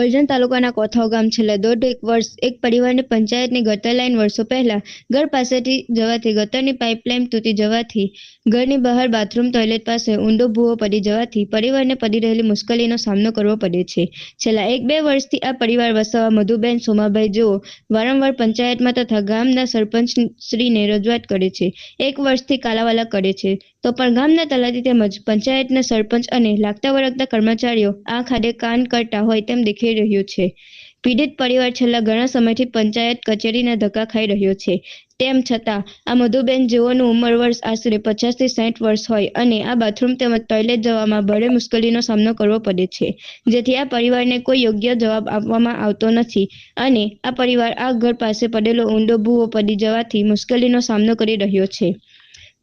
કરજણ તાલુકાના કોથાવ ગામ છેલ્લા દોઢ એક વર્ષ એક પરિવારની પંચાયતની ગટર લાઇન વર્ષો પહેલા ઘર પાસેથી જવાથી ગટરની પાઇપલાઇન તૂટી જવાથી ઘરની બહાર બાથરૂમ, ટોયલેટ પાસે ઊંડો ભૂવો પડી જવાથી પરિવારને પડી રહેલી મુશ્કેલીનો સામનો કરવો પડે છે. છેલ્લા એક બે વર્ષથી આ પરિવાર વસાવા મધુબેન, સોમાભાઈ જેઓ વારંવાર પંચાયતમાં તથા ગામના સરપંચ શ્રીને રજૂઆત કરે છે. એક વર્ષથી કાલાવાલા કરે છે. તો પણ ગામના તલાટી તેમજ પંચાયતના સરપંચ અને લાગતા વળગતા કર્મચારીઓ આ ખાડે કાન કરતા હોય તેમ દેખાઈ રહ્યું છે. પીડિત પરિવાર છેલ્લા ઘણા સમયથી પંચાયત કચેરીના ધક્કા ખાઈ રહ્યો છે. તેમ છતાં, આ મધુબેન જેઓનું ઉંમર વર્ષ આશરે પચાસથી સાઠ વર્ષ હોય અને આ બાથરૂમ તેમજ ટોયલેટ જવામાં ભારે મુશ્કેલીનો સામનો કરવો પડે છે. જેથી આ પરિવારને કોઈ યોગ્ય જવાબ આપવામાં આવતો નથી અને આ પરિવાર આ ઘર પાસે પડેલો ઊંડો ભૂવો પડી જવાથી મુશ્કેલીનો સામનો કરી રહ્યો છે.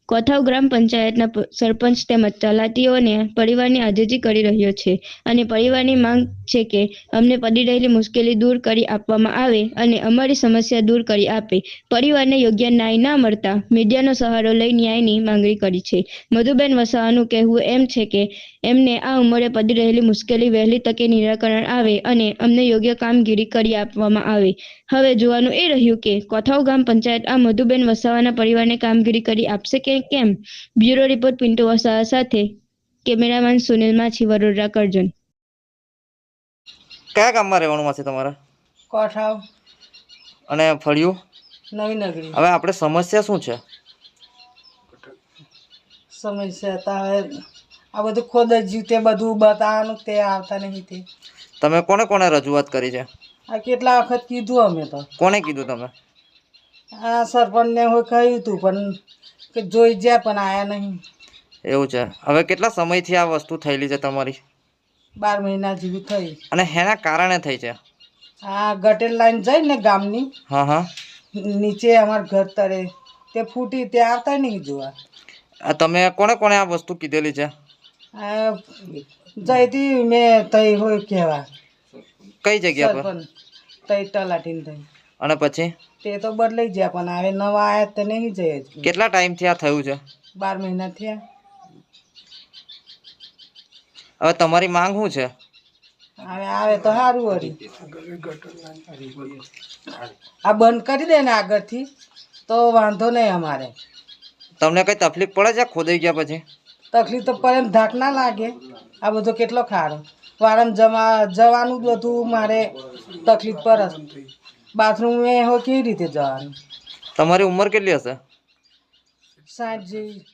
કોથાવ ગ્રામ પંચાયતના સરપંચ તેમજ તલાટીઓને પરિવારની આજીજી કરી રહ્યો છે અને પરિવારની માંગ છે કે અમને પડી રહેલી મુશ્કેલી દૂર કરી આપવામાં આવે અને અમારી સમસ્યા દૂર કરી આપે. પરિવારને યોગ્ય ન્યાય ના મળતા મીડિયાનો સહારો લઈ ન્યાયની માંગણી કરી છે. મધુબેન વસાવાનું કહેવું એમ છે કે એમને આ ઉંમરે પડી રહેલી મુશ્કેલી વહેલી તકે નિરાકરણ આવે અને અમને યોગ્ય કામગીરી કરી આપવામાં આવે. હવે જોવાનું એ રહ્યું કે કોથાવ ગામ પંચાયત આ મધુબેન વસાવાના પરિવારને કામગીરી કરી આપશે કે કેમ? બ્યુરો રિપોર્ટ પિન્ટુ વસાવા સાથે કેમેરામેન સુનિલ માછી વડોદરા કરજણ કયા ગામમાં રહેવાનું છે તમારા? કોઠાવ. અને ફળિયું? નવી નગરી. હવે આપણે સમસ્યા શું છે? સમસ્યા તા હવે આ બધું ખોદ જ તે બધું બતાવવાનું તે આવતા નહીં તે. તમે કોને કોને રજૂઆત કરી છે? આ કેટલા વખત કીધું અમે તો. કોને કીધું તમે? આ સરપંચને હોય કહ્યું હતું પણ કે જોઈ જ્યાં પણ આયા નહીં. એવું છે. હવે કેટલા સમયથી આ વસ્તુ થયેલી છે તમારી? બાર મહિના જેવી થઈ. અને હેના કારણે થઈ છે? આ ગટેલ લાઈન જઈ ને ગામની હા હા. નીચે અમાર ઘર તરે તે ફૂટી તે આવતા નહીં જોવા. આ તમે કોને કોને આ વસ્તુ કીધેલી છે? આ જઈતી મેં તઈ હોય કહેવા. કઈ જગ્યા પર? તઈ તલાટીને તઈ. અને પછી? તે તો બદલાઈ ગયા પણ હવે નવા આયા તો નહીં જઈએ કેટલા ટાઈમથી આ થયું છે? બાર મહિના થયા. હવે તમારી માંગ શું છે? હવે આવે તો સારું વળી. આ બંધ કરી દે ને આગળથી તો વાંધો નહીં અમારે. તમને કઈ તકલીફ પડે છે ખોદાઈ ગયા પછી? તકલીફ તો પડે ને ધાક ના લાગે. આ બધો કેટલો ખારો. વારમ જમા જવાનું બધું મારે તકલીફ પડે બાથરૂમ એ હોય કેવી રીતે જવાનું? તમારી ઉંમર કેટલી હશે? સાંજ જેવી.